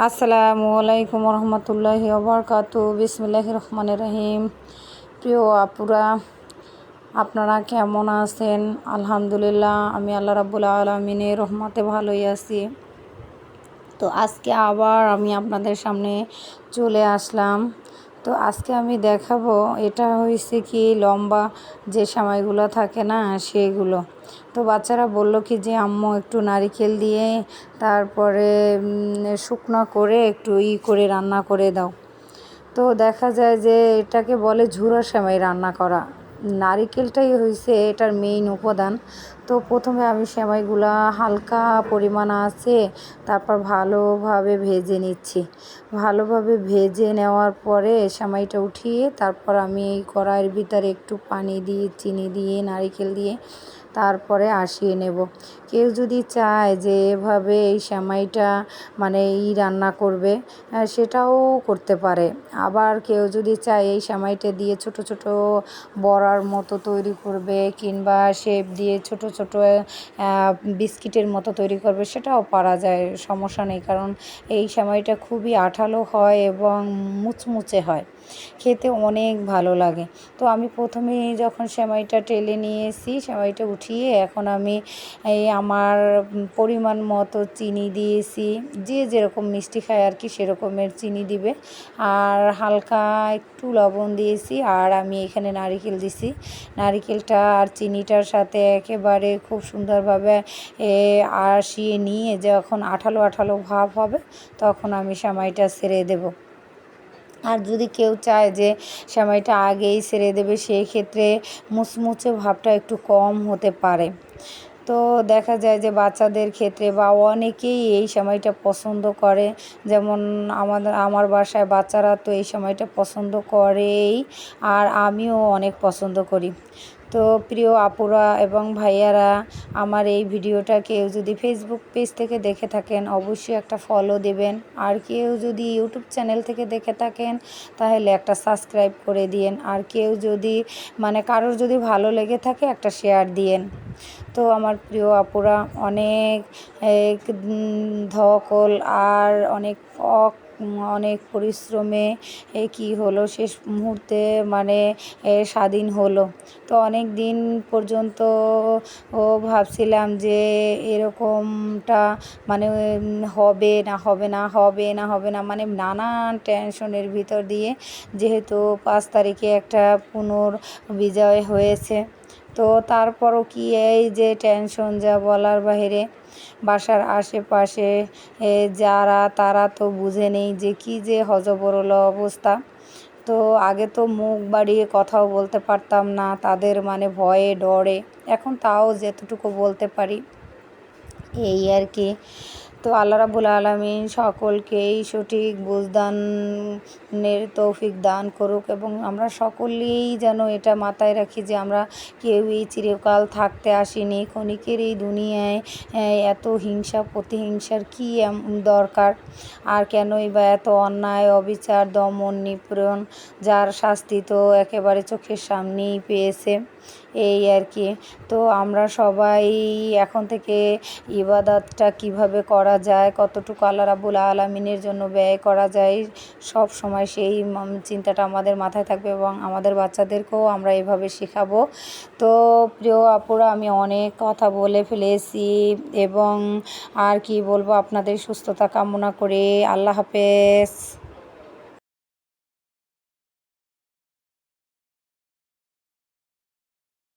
আসসালামু আলাইকুম রহমতুল্লাহি ওবরকাতু বিসমিল্লাহ রহমান রহিম। প্রিয় আপুরা, আপনারা কেমন আছেন? আলহামদুলিল্লাহ, আমি আল্লাহ রাবুল আলমিনের রহমতে ভালোই আছি। তো আজকে আবার আমি আপনাদের সামনে চলে আসলাম। তো আজকে আমি দেখাবো, এটা হয়েছে কি লম্বা যে সময়গুলো থাকে না, সেগুলো। তো বাচ্চারা বলল কি যে, আম্মু, একটু নারিকেল দিয়ে তারপরে শুকনো করে একটু ই করে রান্না করে দাও। তো দেখা যায় যে, এটাকে বলে ঝুরা সেমাই রান্না করা। নারিকেলটাই হয়েছে এটার মেইন উপাদান। তো প্রথমে আমি সেমাইগুলা হালকা পরিমাণ আছে, তারপর ভালোভাবে ভেজে নিচ্ছি। ভালোভাবে ভেজে নেওয়ার পরে সেমাইটা উঠিয়ে তারপর আমি এই কড়াইয়ের ভিতরে একটু পানি দিয়ে, চিনি দিয়ে, নারিকেল দিয়ে তারপরে আসিয়ে নেব। কেউ যদি চায় যে এভাবে এই সেমাইটা মানে ই রান্না করবে সেটাও করতে পারে। আবার কেউ যদি চায় এই সেমাইটা দিয়ে ছোট ছোট বড়ার মতো তৈরি করবে কিংবা শেপ দিয়ে ছোট ছোট বিস্কিটের মতো তৈরি করবে, সেটাও পারা যায়, সমস্যা নেই। কারণ এই সেমাইটা খুবই আঠালো হয় এবং মুচমুচে হয়। খেতে অনেক ভালো লাগে। তো আমি প্রথমে যখন সেমাইটা টেলে নিয়ে এসি সেমাইটা উঠিয়ে এখন আমি এই আমার পরিমাণ মতো চিনি দিয়েছি। যে যেরকম মিষ্টি খায় আর কি সেরকমের চিনি দিবে। আর হালকা একটু লবণ দিয়েছি আর আমি এখানে নারিকেল দিছি। নারিকেলটা আর চিনিটার সাথে একেবারে খুব সুন্দরভাবে আসিয়ে নিয়ে যখন আঠালো আঠালো ভাব হবে তখন আমি সামাইটা ছেড়ে দেবো। আর যদি কেউ চায় যে সময়টা আগেই সেরে দেবে সেই ক্ষেত্রে মুচমুচে ভাবটা একটু কম হতে পারে। তো দেখা যায় যে বাচ্চাদের ক্ষেত্রে বা অনেকেই এই সময়টা পছন্দ করে। যেমন আমাদের, আমার বাসায় বাচ্চারা তো এই সময়টা পছন্দ করেই, আর আমিও অনেক পছন্দ করি। তো প্রিয় আপুরা এবং ভাইয়ারা, আমার এই ভিডিওটা কেউ যদি ফেসবুক পেজ থেকে দেখে থাকেন, অবশ্যই একটা ফলো দেবেন। আর কেউ যদি ইউটিউব চ্যানেল থেকে দেখে থাকেন, তাহলে একটা সাবস্ক্রাইব করে দিয়েন। আর কেউ যদি মানে কারোর যদি ভালো লেগে থাকে, একটা শেয়ার দিয়েন। তো আমার প্রিয় আপুরা, অনেক ধকল আর অনেক অক অনেক পরিশ্রমে কি হলো, শেষ মুহূর্তে মানে স্বাধীন হলো। তো অনেক দিন পর্যন্ত ও ভাবছিলাম যে এরকমটা মানে হবে না হবে না হবে না হবে না মানে নানান টেনশনের ভিতর দিয়ে যেহেতু পাঁচ তারিখে একটা পুনর্বিজয় হয়েছে। তো তারপরও কি এই যে টেনশন যা বলার বাহিরে, বাসার আশেপাশে যারা তারা তো বুঝে নেই যে কী যে হজবরল অবস্থা। তো আগে তো মুখ বাড়িয়ে কথাও বলতে পারতাম না, তাদের মানে ভয়ে ডরে। এখন তাও যেতটুকু বলতে পারি। এই আর কি। তো আল্লাহ রাবুল আলমিন সকলকেই সঠিক বুঝদানের তৌফিক দান করুক এবং আমরা সকলেই যেন এটা মাথায় রাখি যে আমরা কেউই চিরকাল থাকতে আসিনি, ক্ষণিকের এই দুনিয়ায় এত হিংসা, প্রতিহিংসার কী দরকার? আর কেনই বা এত অন্যায়, অবিচার, দমন, নিপীড়ন যার শাস্তি তো একেবারে চোখের সামনেই পেয়েছে। এই আর কি। তো আমরা সবাই এখন থেকে ইবাদতটা কীভাবে করা যায়, কতটুকু আল্লাহ রাবুল আলমিনের জন্য ব্যয় করা যায়, সব সময় সেই চিন্তাটা আমাদের মাথায় থাকবে এবং আমাদের বাচ্চাদেরকেও আমরা এভাবে শেখাবো। তো প্রিয় আপুরা, আমি অনেক কথা বলে ফেলেছি এবং আর কি বলব, আপনাদের সুস্থতা কামনা করে আল্লাহ হাফেজ।